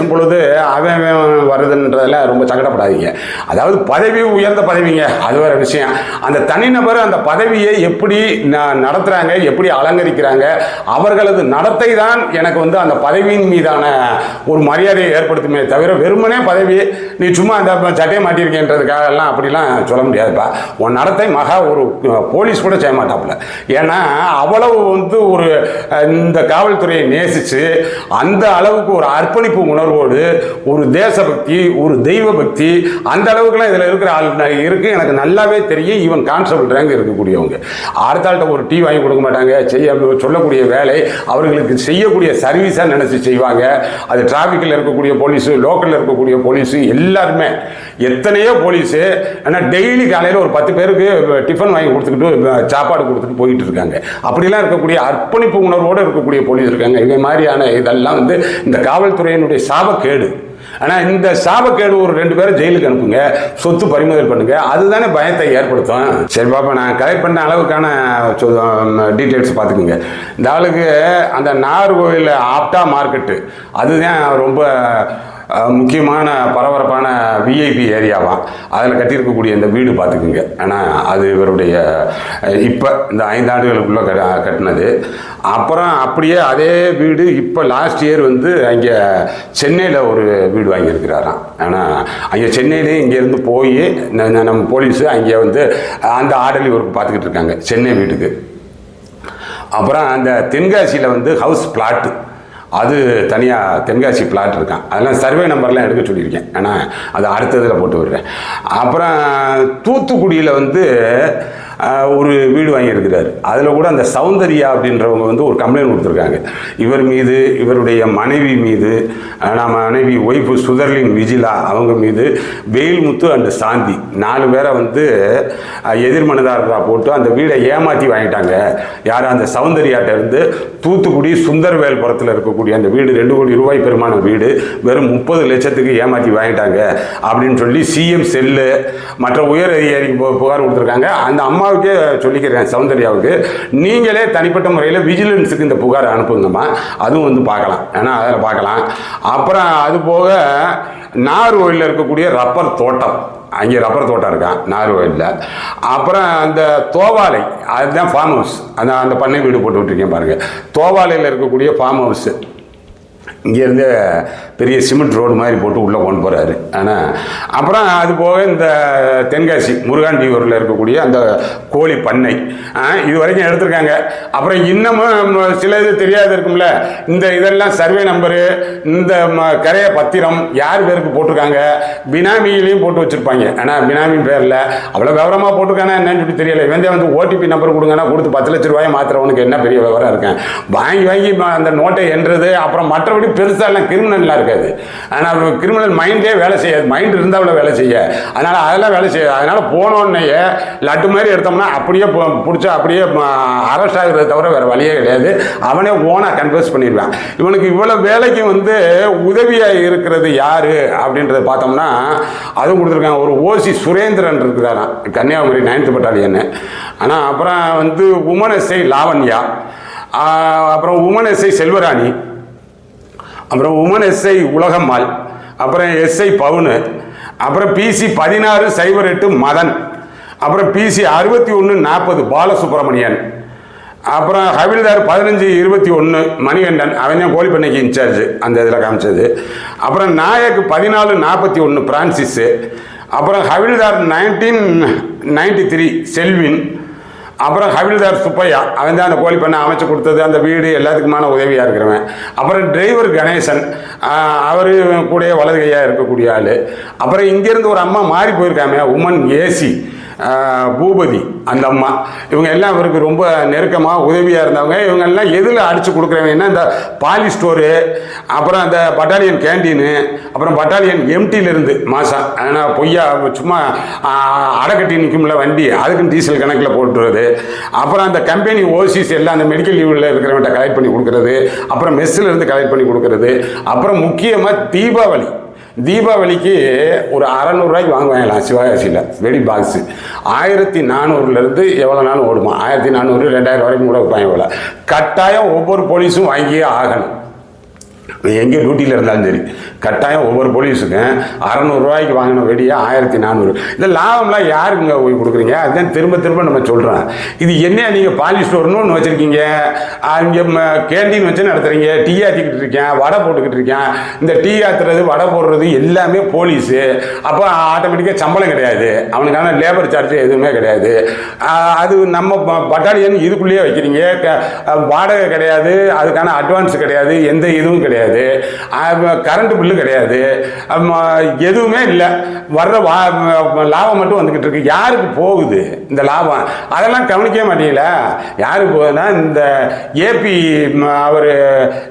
S2: பேசும் பொழுது அவன் அவன் வருதுன்றதுல ரொம்ப சங்கடப்படாதீங்க. அதாவது பதவி உயர்ந்த பதவிங்க அது வேற விஷயம். அந்த தனிநபர் அந்த பதவியை எப்படி நடத்துறாங்க எப்படி அலங்கரிக்கிறாங்க அவர்களது நடத்தை தான் எனக்கு வந்து அந்த பதவியின் மீதான ஒரு மரியாதையை ஏற்படுத்துமே தவிர வெறுமனே பதவி நீ சும்மா அந்த சட்டையை மாட்டியிருக்கேன்றதுக்காக எல்லாம் அப்படிலாம் சொல்ல முடியாதுப்பா. உன் நடத்தை மகா ஒரு போலீஸ் கூட செய்ய மாட்டாப்புல. ஏன்னா அவ்வளவு வந்து ஒரு இந்த காவல்துறையை நேசிச்சு அந்த அளவுக்கு ஒரு அர்ப்பணிப்பு உணர்வு உணர்வோடு ஒரு தேசபக்தி ஒரு தெய்வ பக்தி அந்த அளவுக்குலாம் இதில் இருக்கிற ஆள் இருக்கு. எனக்கு நல்லாவே தெரியும். ஈவன் கான்ஸ்டபிள் ரேங்க் இருக்கக்கூடியவங்க. அடுத்தாள்கிட்ட ஒரு டீ வாங்கி கொடுக்க மாட்டாங்க. செய்ய சொல்லக்கூடிய வேலை. அவர்களுக்கு செய்யக்கூடிய சர்வீஸாக நினச்சி செய்வாங்க. அது டிராஃபிக்கில் இருக்கக்கூடிய போலீஸு லோக்கலில் இருக்கக்கூடிய போலீஸு எல்லாருமே. எத்தனையோ போலீஸு ஆனால் டெய்லி காலையில் ஒரு பத்து பேருக்கு டிஃபன் வாங்கி கொடுத்துக்கிட்டு சாப்பாடு கொடுத்துட்டு போயிட்டு இருக்காங்க. அப்படிலாம் இருக்கக்கூடிய அர்ப்பணிப்பு உணர்வோடு இருக்கக்கூடிய போலீஸ் இருக்காங்க. இதே மாதிரியான இதெல்லாம் வந்து இந்த காவல்துறையினுடைய சாபக்கேடு. ஆனால் இந்த சாபக்கேடு ஒரு ரெண்டு பேரை ஜெயிலுக்கு அனுப்புங்க சொத்து பறிமுதல் பண்ணுங்க அதுதானே பயத்தை ஏற்படுத்தும். சரி பாப்பா நான் கலெக்ட் பண்ண அளவுக்கான டீட்டெயில்ஸ் பார்த்துக்குங்க இந்த ஆளுக்கு அந்த நாகர்கோவில் ஆப்டா மார்க்கெட்டு அதுதான் ரொம்ப முக்கியமான பரபரப்பான விஐபி ஏரியாவாம் அதில் கட்டியிருக்கக்கூடிய இந்த வீடு பார்த்துக்குங்க. ஆனால் அது இவருடைய இப்போ இந்த ஐந்து ஆண்டுகளுக்குள்ளே கட்ட கட்டினது. அப்புறம் அப்படியே அதே வீடு இப்போ லாஸ்ட் இயர் வந்து அங்கே சென்னையில் ஒரு வீடு வாங்கியிருக்கிறாராம். ஆனால் அங்கே சென்னையிலே இங்கேருந்து போய் நம்ம போலீஸு அங்கே வந்து அந்த ஆர்டர்லி ஒர்க் பார்த்துக்கிட்டு இருக்காங்க சென்னை வீட்டுக்கு. அப்புறம் அந்த தென்காசியில் வந்து ஹவுஸ் பிளாட்டு அது தனியாக தென்காசி பிளாட் இருக்கான். அதெல்லாம் சர்வே நம்பர்லாம் எடுக்க சொல்லியிருக்கேன். ஏன்னா அது அடுத்ததில் போட்டு விடுறேன். அப்புறம் தூத்துக்குடியில் வந்து ஒரு வீடு வாங்கியிருக்கிறார். அதில் கூட அந்த சௌந்தர்யா அப்படின்றவங்க வந்து ஒரு கம்ப்ளைண்ட் கொடுத்துருக்காங்க. இவர் மீது இவருடைய மனைவி மீது நம்ம மனைவி ஒய்ஃபு சுதர்லின் விஜிலா அவங்க மீது வெயில்முத்து அண்ட் சாந்தி நாலு பேரை வந்து எதிர்மனதாரராக போட்டு அந்த வீடை ஏமாற்றி வாங்கிட்டாங்க. யார் அந்த சௌந்தர்யாட்ட இருந்து தூத்துக்குடி சுந்தரவேல்புரத்தில் இருக்கக்கூடிய அந்த வீடு ரெண்டு கோடி ரூபாய் பெருமான வீடு வெறும் முப்பது லட்சத்துக்கு ஏமாற்றி வாங்கிட்டாங்க அப்படின்னு சொல்லி சிஎம் செல்லு மற்ற உயர் அதிகாரிக்கு புகார் கொடுத்துருக்காங்க. அந்த அம்மா அம்மாவுக்கு சொல்லிக்கிறேன் சௌந்தர்யாவுக்கு. நீங்களே தனிப்பட்ட முறையில் விஜிலன்ஸுக்கு இந்த புகார் அனுப்புங்கம்மா. அதுவும் வந்து பார்க்கலாம். ஏன்னா அதில் பார்க்கலாம். அப்புறம் அது போக நாகர்கோயிலில் இருக்கக்கூடிய ரப்பர் தோட்டம். அங்கே ரப்பர் தோட்டம் இருக்கான் நாகர்கோயிலில் அப்புறம் அந்த தோவாலை அதுதான் ஃபார்ம் ஹவுஸ் அந்த அந்த பண்ணை வீடு போட்டு விட்டுருக்கேன் பாருங்கள் தோவாலையில் இருக்கக்கூடிய ஃபார்ம் ஹவுஸு இங்கேருந்து பெரிய சிமெண்ட் ரோடு மாதிரி போட்டு உள்ளே கொண்டு போகிறாரு ஆனால் அப்புறம் அது போக இந்த தென்காசி முருகாண்டியூரில் இருக்கக்கூடிய அந்த கோழி பண்ணை இது வரைக்கும் எடுத்திருக்காங்க. அப்புறம் இன்னமும் சில இது தெரியாது இருக்கும்ல இந்த இதெல்லாம் சர்வே நம்பரு இந்த ம- கரைய பத்திரம் யார் பேருக்கு போட்டிருக்காங்க? பினாமியிலையும் போட்டு வச்சுருப்பாங்க. ஆனால் பினாமி பேரில் அவ்வளோ விவரமாக போட்டிருக்கானா என்னன்னு சொல்லி தெரியல. இவன் வந்து ஓடிபி நம்பர் கொடுங்கன்னா கொடுத்து பத்து லட்ச ரூபாயை மாத்திரவனுக்கு என்ன பெரிய விவரம் இருக்கேன் வாங்கி வாங்கி அந்த நோட்டை என்றது அப்புறம் மற்றபடி பெருசாக எல்லாம் கிரிமினல்லாம் இருக்காது ஆனால் கிரிமினல் மைண்டே வேலை செய்யாது. மைண்ட் இருந்தால் வேலை செய்ய. அதனால் அதெல்லாம் வேலை செய்யாது அதனால் போனோடனேயே லட்டு மாதிரி எடுத்தோம்னா அப்படியே பிடிச்சா அப்படியே அரெஸ்ட் ஆகிறத தவிர வேறு வழியே கிடையாது. அவனே ஓனாக கன்ஃபியூஸ் பண்ணிடுவான். இவனுக்கு இவ்வளோ வேலைக்கு வந்து உதவியாக இருக்கிறது யார்? அப்படின்றத பார்த்தோம்னா அதுவும் கொடுத்துருக்காங்க. ஒரு ஓசி சுரேந்திரன் இருக்கிறாராம். கன்னியாகுமரி நைன்த் பட்டாலியன் ஆனால் அப்புறம் வந்து உமன் எஸ்ஐ லாவண்யா. அப்புறம் உமன் எஸ்ஐ செல்வராணி. அப்புறம் உமன் எஸ்ஐ உலகம்மாள். அப்புறம் எஸ்ஐ பவுனு. அப்புறம் பிசி பதினாறு சைபர் எட்டு மதன். அப்புறம் பிசி அறுபத்தி ஒன்று நாற்பது பாலசுப்ரமணியன். அப்புறம் ஹவில்தார் பதினஞ்சு இருபத்தி ஒன்று மணிகண்டன். அவன் தான் கோழிப்பண்ணைக்கு இன்சார்ஜ் அந்த இதில் காமிச்சது. அப்புறம் நாயக் பதினாலு நாற்பத்தி ஒன்று பிரான்சிஸு அப்புறம் havildar nineteen ninety three Selvin. அப்புறம் ஹவில்தார் சுப்பையா அவன் தான் அந்த கோழி பண்ணை அமைச்சு கொடுத்தது அந்த வீடு எல்லாத்துக்குமான உதவியாக இருக்கிறவன். அப்புறம் டிரைவர் கணேசன் அவர் கூட வலது கையாக இருக்கக்கூடிய ஆள். அப்புறம் இங்கேருந்து ஒரு அம்மா மாறி போயிருக்காமே உமன் ஏசி பூபதி அந்த அம்மா. இவங்க எல்லாம் இவருக்கு ரொம்ப நெருக்கமாக உதவியாக இருந்தவங்க. இவங்க எல்லாம் எதில் அடித்து கொடுக்குறவங்கன்னா இந்த பாலி ஸ்டோரு அப்புறம் அந்த பட்டாலியன் கேண்டீனு அப்புறம் பட்டாலியன் எம்டியிலிருந்து மாதம் ஆனால் பொய்யா சும்மா அடைக்கட்டி நிற்கும்ல வண்டி. அதுக்குன்னு டீசல் கணக்கில் போட்டுறது. அப்புறம் அந்த கம்பெனி ஓசிஸ் எல்லாம் அந்த மெடிக்கல் லீவில் இருக்கிறவன்ட்ட கலெக்ட் பண்ணி கொடுக்குறது. அப்புறம் மெஸ்ஸில் இருந்து கலெக்ட் பண்ணி கொடுக்குறது. அப்புறம் முக்கியமாக தீபாவளி. தீபாவளிக்கு ஒரு அறநூறுரூவாய்க்கு வாங்குவாங்களாம் சிவகாசியில் வெடி பாக்ஸு. ஆயிரத்தி நானூறுலேருந்து எவ்வளோ நாளும் ஓடுமா? ஆயிரத்தி நானூறு ரெண்டாயிரம் வரைக்கும் கூட வைப்பாங்க இவ்வளோ கட்டாயம் ஒவ்வொரு போலீஸும் வாங்கியே ஆகணும். எங்கே டியூட்டியில் இருந்தாலும் சரி. கட்டாயம் ஒவ்வொரு போலீஸுக்கும் அறநூறுரூவாய்க்கு வாங்கின வெடியா ஆயிரத்தி நானூறு. இந்த லாபம்லாம் யாருக்குங்க போய் கொடுக்குறீங்க? அதுதான் திரும்ப திரும்ப நம்ம சொல்கிறோம் இது என்ன நீங்கள் பாலிஷ் ஸ்டோர்னு ஒன்று வச்சுருக்கீங்க? இங்கே கேண்டீன் வச்சு நடத்துகிறீங்க டீ ஆற்றிக்கிட்டு இருக்கேன் வடை போட்டுக்கிட்டு இருக்கேன். இந்த டீ ஆத்துறது வடை போடுறது எல்லாமே போலீஸு. அப்போ ஆட்டோமேட்டிக்காக சம்பளம் கிடையாது. அவனுக்கான லேபர் சார்ஜ் எதுவுமே கிடையாது. அது நம்ம ப- பட்டாலியன் இதுக்குள்ளேயே வைக்கிறீங்க. வாடகை கிடையாது. அதுக்கான அட்வான்ஸ் கிடையாது. எந்த இதுவும் கிடையாது. கரண்ட் பில்லு கிடையாது. எதுவுமே இல்லை. வர்ற வா லாபம் மட்டும் வந்துக்கிட்டு இருக்கு. யாருக்கு போகுது இந்த லாபம்? அதெல்லாம் கவனிக்கவே மாட்டீங்களா? யாருக்கு போகுதுன்னா இந்த ஏபி அவர்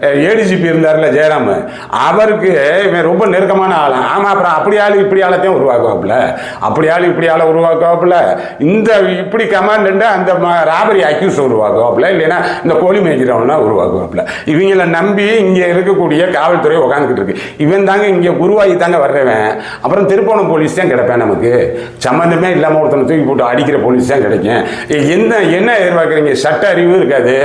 S2: ஏடிஜிபி இருந்தார்ல ஜெயராம். அவருக்கு இவன் ரொம்ப நெருக்கமான ஆள்? ஆமாம் அப்புறம் அப்படி ஆள் இப்படி ஆளத்தையும் உருவாக்குவாப்புல. அப்படி ஆள் இப்படி ஆளை உருவாக்குவாப்புல. இந்த இப்படி கமாண்ட் அந்த ராபரி அக்யூஸ் உருவாக்குவாப்புல. இல்லைன்னா இந்த கோழி மேய்க்கிறவனா உருவாக்குவாப்புல. இவங்கள நம்பி இங்கே இருக்கக்கூடிய காவல்துறை உட்காந்துக்கிட்டு இருக்கு. இவன் தாங்க இங்கே குருவாகி தாங்க வர்றவன். அப்புறம் திருப்போணம் போலீஸ் தான் கிடைப்பேன் நமக்கு. சம்மந்தமே இல்லாமல் ஒருத்தனை தூக்கி போட்டு அடிக்கிற போலீஸ் தான் கிடைக்கும். என்ன என்ன எதிர்பார்க்குறீங்க? சட்ட அறிவும் இருக்காது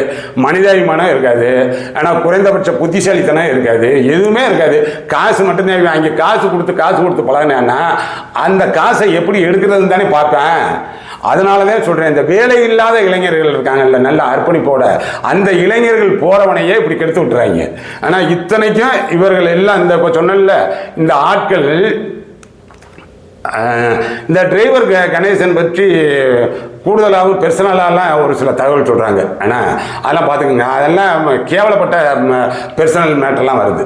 S2: மனிதாபிமானம் இருக்காது ஆனால் குறைந்தபட்ச புத்திசாலித்தனம் இருக்காது எதுவுமே இருக்காது. காசு மட்டும்தான் அங்கே காசு கொடுத்து காசு கொடுத்து பழகினான்னா அந்த காசை எப்படி எடுக்கிறதுன்னு தானே பார்ப்பேன். அதனால தான் சொல்கிறேன் இந்த வேலை இல்லாத இளைஞர்கள் இருக்காங்கல்ல நல்ல அர்ப்பணிப்போட அந்த இளைஞர்கள் போகிறவனையே இப்படி கெடுத்து விட்டுறாங்க. ஆனால் இத்தனைக்கும் இவர்கள் எல்லாம் இந்த இப்போ சொன்னல இந்த ஆட்கள் இந்த டிரைவர் க- கணேசன் பற்றி கூடுதலாகவும் பெர்சனலாலாம் ஒரு சில தகவல் சொல்கிறாங்க ஆனால் அதெல்லாம் பார்த்துக்குங்க. அதெல்லாம் கேவலப்பட்ட பெர்சனல் மேட்டர்லாம் வருது.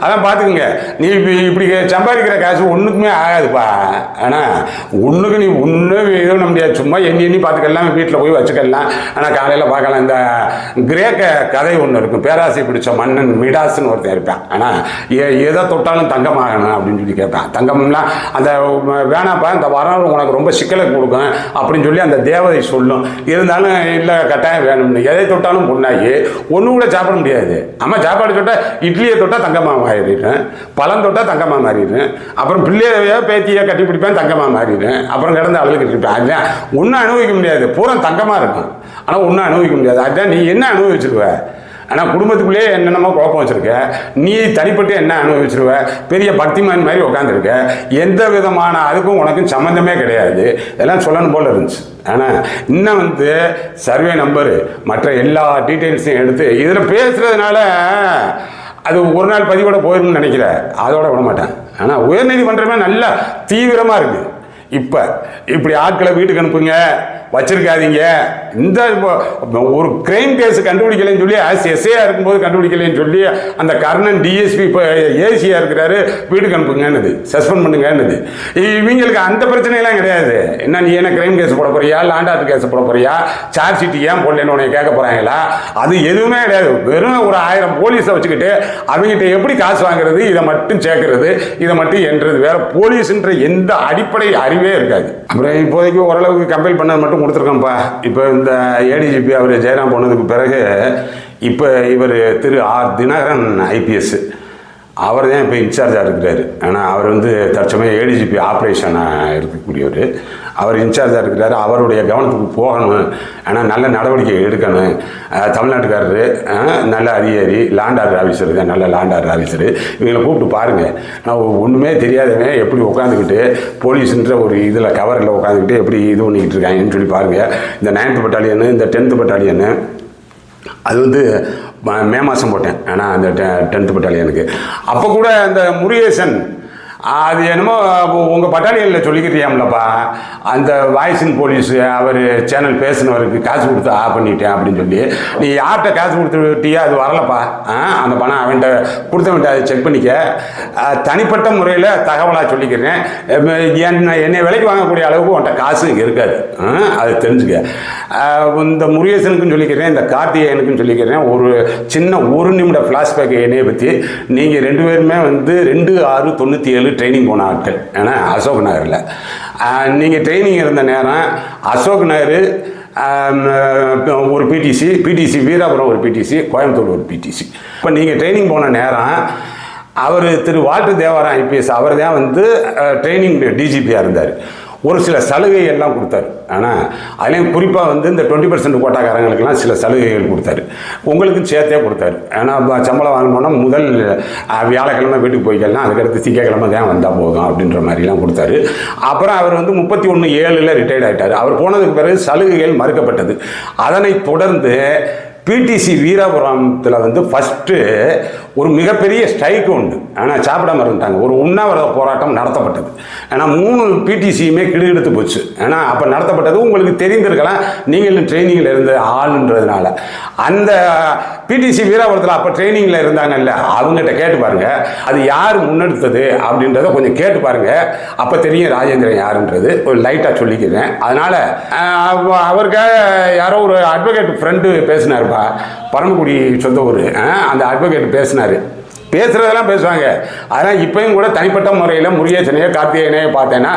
S2: அதெல்லாம் பார்த்துக்குங்க. நீ இப்படி இப்படி சம்பாதிக்கிற காசு ஒன்றுக்குமே ஆகாதுப்பா. ஆனால் ஒன்றுக்கு நீ ஒன்றும் இது பண்ண முடியாது. சும்மா எண்ணி எண்ணி பார்த்துக்கலாம். வீட்டில் போய் வச்சுக்கலாம். ஆனால் காலையில் பார்க்கலாம். இந்த கிரேக்க கதை ஒன்று இருக்கும். பேராசை பிடிச்ச மன்னன் மிடாஸ்னு ஒருத்தன் இருப்பான். ஆனால் எதை தொட்டாலும் தங்கம் ஆகணும் அப்படின்னு சொல்லி கேட்பேன். தங்கம்லாம் அந்த வேணாப்பா இந்த வரம் உனக்கு ரொம்ப சிக்கலை கொடுக்கும் அப்படின்னு சொல்லி அந்த தேவதை சொல்லும். இருந்தாலும் இல்லை கட்டாயம் வேணும்னு. எதை தொட்டாலும் பொண்ணாகி ஒன்று கூட சாப்பிட முடியாது. அம்மா சாப்பாடு தொட்டால் இட்லியை தொட்டால் தங்கமாக மாறிடுறேன். பழம் தொட்டால் தங்கமாக மாறிடுறேன். அப்புறம் பிள்ளையோ பேத்தியோ கட்டி பிடிப்பேன் தங்கமாக மாறிடுறேன். அப்புறம் கிடந்து அழுதுகிட்டு இருப்பேன் அதுதான் ஒன்றும் அனுபவிக்க முடியாது. பூரா தங்கமாக இருக்கும். ஆனால் ஒன்றும் அனுபவிக்க முடியாது. அதுதான் நீ என்ன அனுபவிச்சிருவேன் ஆனால் குடும்பத்துக்குள்ளேயே என்னென்னமோ குழப்பம் வச்சுருக்க. நீ தனிப்பட்டு என்ன அனுபவிச்சிருவ? பெரிய பக்திமான் மாதிரி உட்காந்துருக்க எந்த விதமான அதுக்கும் உனக்கும் சம்மந்தமே கிடையாது. இதெல்லாம் சொல்லணும் போல் இருந்துச்சு. ஆனால் இன்னும் வந்து சர்வே நம்பரு மற்ற எல்லா டீட்டெயில்ஸையும் எடுத்து இதில் பேசுகிறதுனால அது ஒரு நாள் பதிவோட போயிடும்னு நினைக்கிற அதோட விட மாட்டேன். ஆனால் உயர்நீதிமன்றமே நல்லா தீவிரமாக இருக்குது இப்போ இப்படி ஆட்களை வீட்டுக்கு அனுப்புங்க. வச்சிருக்காதீங்க. இந்த இப்போ ஒரு கிரைம் கேஸ் கண்டுபிடிக்கலைன்னு சொல்லி ஆஸ் எஸ்ஏயாக இருக்கும்போது கண்டுபிடிக்கலைன்னு சொல்லி அந்த கர்ணன் டிஎஸ்பி இப்போ ஏசியாக இருக்கிறாரு. வீட்டுக்கு அனுப்புங்கன்னுது. சஸ்பெண்ட் பண்ணுங்கன்னுது. இவங்களுக்கு அந்த பிரச்சனையெல்லாம் கிடையாது. என்ன நீ என்ன கிரைம் கேஸ் போட போறியா? லாண்டாட்டு கேஸ் போட போறியா? சார்ஜ் ஷீட் ஏன் போடலன்னு உன்னை கேட்க போகிறாங்களா அது எதுவுமே கிடையாது. வெறும் ஒரு ஆயிரம் போலீஸை வச்சுக்கிட்டு அவங்ககிட்ட எப்படி காசு வாங்குறது? இதை மட்டும் சேர்க்கறது இதை மட்டும் என்றது. வேற போலீஸ்ன்ற எந்த அடிப்படை அறிவு இருக்காது. அப்புறம் இப்போதைக்கு ஓரளவுக்கு கம்பேர் பண்ணது மட்டும் கொடுத்துருக்கோம்ப்பா இப்போ இந்த ஏடிஜிபி அவர் ஜெயராம் போனதுக்கு பிறகு இப்போ இவர் திரு ஆர் தினகரன் ஐபிஎஸ் அவர் தான் இப்போ இன்சார்ஜாக இருக்கிறாரு. ஆனால் அவர் வந்து தற்சமயம் ஏடிஜிபி ஆப்ரேஷனாக இருக்கக்கூடியவர். அவர் இன்சார்ஜாக இருக்கிறாரு அவருடைய கவனத்துக்கு போகணும். ஆனால் நல்ல நடவடிக்கை எடுக்கணும். தமிழ்நாட்டுக்காரரு நல்ல அதிகாரி லேண்ட் ஆர்டர் ஆஃபீஸர் தான் நல்ல லேண்ட் ஆர்டர் ஆஃபீஸர் இவங்களை கூப்பிட்டு பாருங்கள் நான் ஒன்றுமே தெரியாதவன் எப்படி உட்காந்துக்கிட்டு போலீஸுன்ற ஒரு இதில் கவரில் உட்காந்துக்கிட்டு எப்படி இது பண்ணிக்கிட்டு இருக்காங்கன்னு சொல்லி பாருங்கள் இந்த நைன்த்து பட்டாலியனு இந்த டென்த்து பட்டாலியனு அது வந்து மே மாதம் போட்டேன். ஆனால் அந்த டென்த்து பட்டாலியனுக்கு அப்போ கூட அந்த முருகேசன் அது என்னமோ உங்கள் பட்டாளிகளில் சொல்லிக்கிறியாம்லப்பா அந்த வாய்ஸின் போலீஸ் அவர் சேனல் பேசினவருக்கு காசு கொடுத்து ஆஃப் பண்ணிட்டேன் அப்படின்னு சொல்லி. நீ யார்கிட்ட காசு கொடுத்துட்டியா அது வரலப்பா. ஆ அந்த பணம் அவன்கிட்ட கொடுத்தவன்ட்ட அதை செக் பண்ணிக்க. தனிப்பட்ட முறையில் தகவலாக சொல்லிக்கிறேன். எம், என்னை விலைக்கு வாங்கக்கூடிய அளவுக்கு உன்கிட்ட காசு இருக்காது. அது அதை தெரிஞ்சுக்க. இந்த முருகேசனுக்கும் சொல்லிக்கிறேன் இந்த கார்த்திகேயனுக்கும் சொல்லிக்கிறேன். ஒரு சின்ன ஒரு நிமிட ஃப்ளாஷ்பேக் என்னையை பற்றி நீங்கள் ரெண்டு பேருமே வந்து ரெண்டு ஆறு தொண்ணூற்றி ஏழு ட்ரைனிங் போன ஆட்கள். ஏன்னா அசோக் நகரில். நீங்கள் ட்ரைனிங் இருந்த நேரம் அசோக் நகர் ஒரு பிடிசி பிடிசி வீராபுரம் ஒரு பிடிசி கோயம்புத்தூர் ஒரு பிடிசி இப்போ நீங்கள் ட்ரைனிங் போன நேரம் அவர் திரு வாட்டு தேவாரம் ஐபிஎஸ் அவர் தான் வந்து ட்ரைனிங் டிஜிபியாக இருந்தார். ஒரு சில சலுகை எல்லாம் கொடுத்தாரு. ஆனால் அதுலேயும் குறிப்பாக வந்து இந்த டுவெண்ட்டி பர்சன்ட் கோட்டாக்காரங்களுக்கெல்லாம் சில சலுகைகள் கொடுத்தாரு. உங்களுக்கும் சேர்த்தே கொடுத்தாரு. ஏன்னா சம்பளம் வாங்கணும்னா முதல் வியாழக்கிழமை வீட்டுக்கு போய்க்கலாம் அதுக்கடுத்து திங்கக்கிழமை தான் வந்தால் போதும் அப்படின்ற மாதிரிலாம் கொடுத்தாரு. அப்புறம் அவர் வந்து முப்பத்தி ஒன்று ஏழில் ரிட்டையர்ட் ஆகிட்டார் அவர் போனதுக்கு பிறகு சலுகைகள் மறுக்கப்பட்டது. அதனைத் தொடர்ந்து பிடிசி வீரபுரத்தில் வந்து ஃபஸ்ட்டு ஒரு மிகப்பெரிய ஸ்ட்ரைக் உண்டு. ஆனால் சாப்பிடாம இருந்துட்டாங்க. ஒரு உண்ணாவிரத போராட்டம் நடத்தப்பட்டது. ஏன்னா மூணு பிடிசியுமே கிடுகிடுத்து போச்சு. ஏன்னா அப்போ நடத்தப்பட்டது உங்களுக்கு தெரிந்திருக்கலாம். நீங்கள் ட்ரைனிங்கில் இருந்த ஆளுன்றதுனால. அந்த பிடிசி வீராபுரத்தில் அப்போ ட்ரைனிங்கில் இருந்தாங்கல்ல அவங்ககிட்ட கேட்டு பாருங்கள் அது யார் முன்னெடுத்தது அப்படின்றத கொஞ்சம் கேட்டு பாருங்கள் அப்போ தெரியும் ராஜேந்திரன் யாருன்றது. ஒரு லைட்டாக சொல்லிக்கிறேன். அதனால் அவருக்காக யாரோ ஒரு அட்வொகேட் ஃப்ரெண்டு பேசினாருப்பா. பரமக்குடி சொந்த ஊர். அந்த அட்வொகேட் revolucionaria. பேசுறதெல்லாம் பேசுவாங்க அதனால் இப்பயும் கூட தனிப்பட்ட முறையில் முருகேசனையோ கார்த்திகேயனையோ பார்த்தேன்னா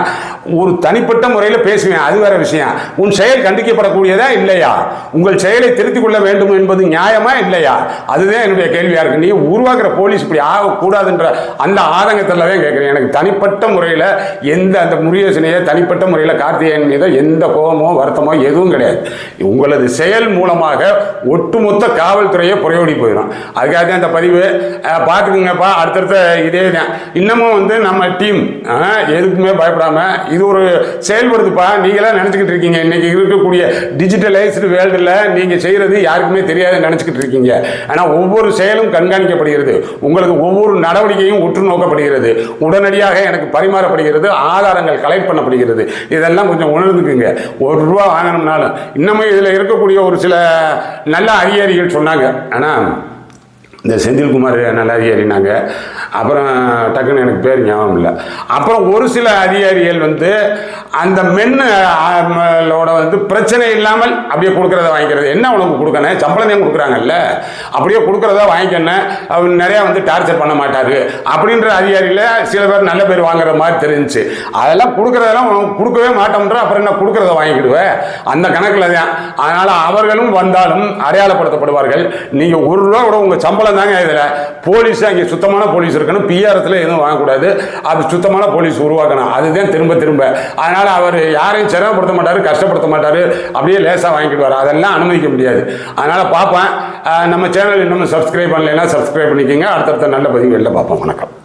S2: ஒரு தனிப்பட்ட முறையில் பேசுவேன். அது வேற விஷயம். உன் செயல் கண்டிக்கப்படக்கூடியதா இல்லையா? உங்கள் செயலை திருத்திக் கொள்ள வேண்டும் என்பது நியாயமா இல்லையா? அதுதான் என்னுடைய கேள்வியா இருக்கு. நீ உருவாக்குற போலீஸ் இப்படி ஆகக்கூடாதுன்ற அந்த ஆதங்கத்தில் தான் கேட்குறேன் எனக்கு தனிப்பட்ட முறையில் எந்த அந்த முருகேசனையோ தனிப்பட்ட முறையில் கார்த்திகேயன் மீதோ எந்த கோபமோ வருத்தமோ எதுவும் கிடையாது. உங்களது செயல் மூலமாக ஒட்டுமொத்த காவல்துறையை புறையோடி போயிடும். அதுக்காக தான் இந்த பதிவு பார்த்து பார்த்துக்குங்கப்பா அடுத்தடுத்த இதே தான். இன்னமும் வந்து நம்ம டீம் எதுக்குமே பயப்படாம இது ஒரு செயல்படுதுப்பா. நீங்களாம் நினச்சிக்கிட்டு இருக்கீங்க. இன்னைக்கு இருக்கக்கூடிய டிஜிட்டலைஸ்டு வேர்ல்டில் நீங்கள் செய்கிறது யாருக்குமே தெரியாதுன்னு நினச்சிக்கிட்டு இருக்கீங்க. ஆனால் ஒவ்வொரு செயலும் கண்காணிக்கப்படுகிறது. உங்களுக்கு ஒவ்வொரு நடவடிக்கையும் உற்று நோக்கப்படுகிறது. உடனடியாக எனக்கு பரிமாறப்படுகிறது. ஆதாரங்கள் கலெக்ட் பண்ணப்படுகிறது. இதெல்லாம் கொஞ்சம் உணர்ந்துக்குங்க. ஒரு ரூபா வாங்கணும்னாலும் இன்னமும் இதில் இருக்கக்கூடிய ஒரு சில நல்ல அதிகாரிகள் சொன்னாங்க. ஆனால் இந்த செந்தில்குமார் நல்ல அதிகாரினாங்க அப்புறம் டக்குன்னு எனக்கு பேர் ஞாபகம் இல்லை. அப்புறம் ஒரு சில அதிகாரிகள் வந்து அந்த மென்னோட வந்து பிரச்சனை இல்லாமல் அப்படியே கொடுக்குறத வாங்கிக்கிறது. என்ன உனக்கு கொடுக்கணும்? சம்பளம் தான் கொடுக்குறாங்கல்ல. அப்படியே கொடுக்குறத வாங்கிக்கணும் அவர் நிறையா வந்து டார்ச்சர் பண்ண மாட்டார். அப்படின்ற அதிகாரியில் சில பேர் நல்ல பேர் வாங்குற மாதிரி தெரிஞ்சுச்சு. அதெல்லாம் கொடுக்குறதெல்லாம் உனக்கு கொடுக்கவே மாட்டோம்ன்ற அப்புறம் என்ன கொடுக்குறத வாங்கிக்கிடுவேன் அந்த கணக்கில் தான். அதனால் அவர்களும் வந்தாலும் அடையாளப்படுத்தப்படுவார்கள். நீங்கள் ஒரு ரூபா கூட உங்கள் சம்பளம் தாங்க இதில். போலீஸ் அங்கே சுத்தமான போலீஸ் இருக்கணும். பிஆர்எத்தில் எதுவும் வாங்கக்கூடாது. அது சுத்தமான போலீஸ் உருவாக்கணும். அதுதான் திரும்ப திரும்ப. அதனால் அவர் யாரையும் சிரமப்படுத்த மாட்டார் கஷ்டப்படுத்த மாட்டார். அப்படியே லேசாக வாங்கிக்கிடுவார் அதெல்லாம் அனுமதிக்க முடியாது. அதனால் பார்ப்பேன். நம்ம சேனல் இன்னும் சப்ஸ்கிரைப் பண்ணலைன்னா சப்ஸ்கிரைப் பண்ணிக்கோங்க. அடுத்தடுத்த நல்ல பதிவுகளில் பார்ப்போம். வணக்கம்.